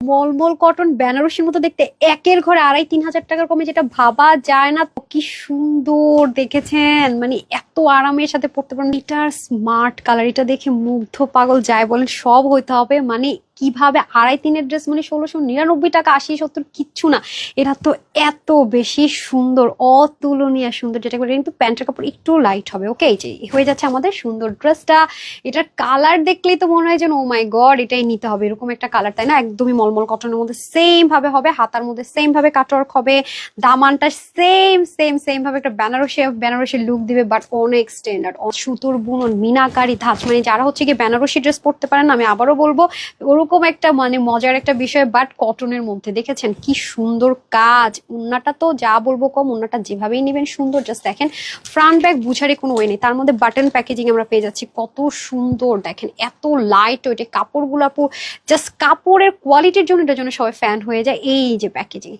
মলমল cotton বেনারসির মতো দেখতে। একের ঘরে আড়াই তিন হাজার টাকার কমে যেটা ভাবা যায় না। কি সুন্দর দেখেছেন। মানে এত আরামের সাথে পড়তে পারেন এটার স্মার্ট কালার এটা দেখে মুগ্ধ পাগল যায় বলেন, সব হইতে হবে। মানে কীভাবে আড়াই তিনের ড্রেস মানে ষোলোশো নিরানব্বই টাকা, আশি, সত্তর, কিচ্ছু না। এটা তো এত বেশি সুন্দর, অতুলনীয় সুন্দর, যেটা করে কিন্তু প্যান্টের কাপড় একটু লাইট হবে ওকে এই যে হয়ে যাচ্ছে আমাদের সুন্দর ড্রেসটা। এটার কালার দেখলেই তো মনে হয় যেন ও মাই গড এটাই নিতে হবে, এরকম একটা কালার তাই না? একদমই মলমল কটনের মধ্যে সেম ভাবে হবে, হাতার মধ্যে সেম ভাবে কাটওয়ার্ক হবে, দামানটা সেম সেম সেম ভাবে একটা বেনারসি বেনারসি লুক দিবে বাট অনেক স্ট্যান্ডার্ড সুতোর বুনন, মিনাকারি, ধাঁচ মানে যারা হচ্ছে গিয়ে বেনারসি ড্রেস পরতে পারেন, আমি আবারও বলব ওরকম একটা মানে মজার একটা বিষয় বাট কটনের মধ্যে। দেখেছেন কি সুন্দর কাজ। উন্নাটা তো যা বলব কম, উন্নাটা যেভাবেই নেবেন সুন্দর। জাস্ট দেখেন ফ্রন্ট ব্যাগ বুঝারে কোনো ওয়ে নেই। তার মধ্যে বাটন প্যাকেজিং আমরা পেয়ে যাচ্ছি। কত সুন্দর, দেখেন, এত লাইট ওইটা কাপড়গুলো আপু জাস্ট কাপড়ের কোয়ালিটির জন্য এটার জন্য সবাই ফ্যান হয়ে যায়। এই যে প্যাকেজিং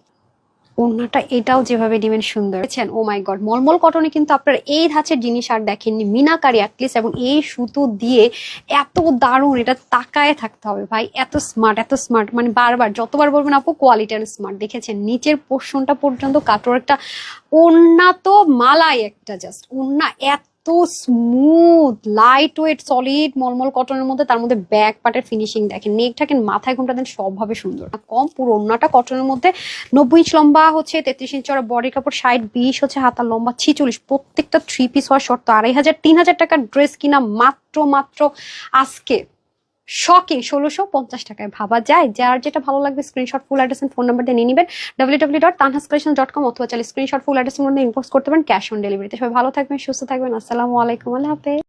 ওড়নাটা এটাও যেভাবে দিবেন সুন্দর। দেখছেন? ও মাই গড মলমল কটনে কিন্তু আপনার এই ধাঁচের জিনিস আর দেখেননি। মিনাকারি অ্যাটলিস্ট এবং এই সুতো দিয়ে এত দারুণ এটা তাকায় থাকতে হবে ভাই। এত স্মার্ট এত স্মার্ট মানে বারবার, যতবার বলবেন আপু কোয়ালিটি আর স্মার্ট দেখেছেন? নিচের পোর্শনটা পর্যন্ত কাটোর একটা ওড়না তো মালাই একটা জাস্ট ওড়না এত স্মুথ লাইট ওয়েট সলিড মলমল কটনের মধ্যে তার মধ্যে ব্যাক পার্টের ফিনিশিং দেখেন নেক থাকেন মাথায় ঘুমটা দেন সবভাবে সুন্দর। কম পুরো অন্যটা কটনের মধ্যে নব্বই ইঞ্চ লম্বা হচ্ছে, তেত্রিশ ইঞ্চ ওরা বডি কাপড় ষাট, বিশ হচ্ছে হাতার লম্বা, ছিচল্লিশ, প্রত্যেকটা থ্রি পিস হওয়ার শর্ত, আড়াই হাজার, তিন হাজার টাকার ড্রেস কিনা মাত্র মাত্র আজকে। শকিং ষোলোশো পঞ্চাশ টাকায় ভাবা যায়। যার যেটা ভালো লাগবে screenshot full address phone number দিয়ে নিয়ে নেবেন। W W dot Tanhas dot com অথবা চাইলে স্ক্রিনশট ফুল অ্যাড্রেস মধ্যে ইনবক্স করতে পারেন ক্যাশ অন ডেলিভারিতে সবাই ভালো থাকবেন, সুস্থ থাকবেন। আসসালামু আলাইকুম, আল্লাহ হাফেজ।